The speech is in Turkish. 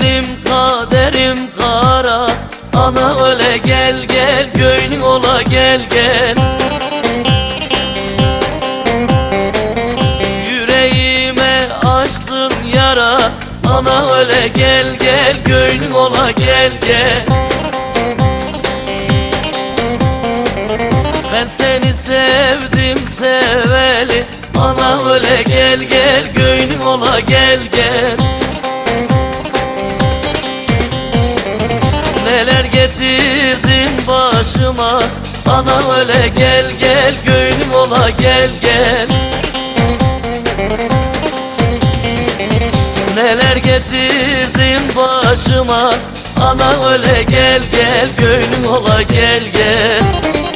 benim kaderim kara. Ana öle gel gel göynün ola gel gel. Yüreğime açtın yara. Ana öle gel gel göynün ola gel gel. Ben seni sevdim seveli. Ana öle gel gel göynün ola gel gel. Getirdin başıma. Ana öyle gel gel Göynüm ola gel gel. Neler getirdin başıma? Ana öyle gel gel Göynüm ola gel gel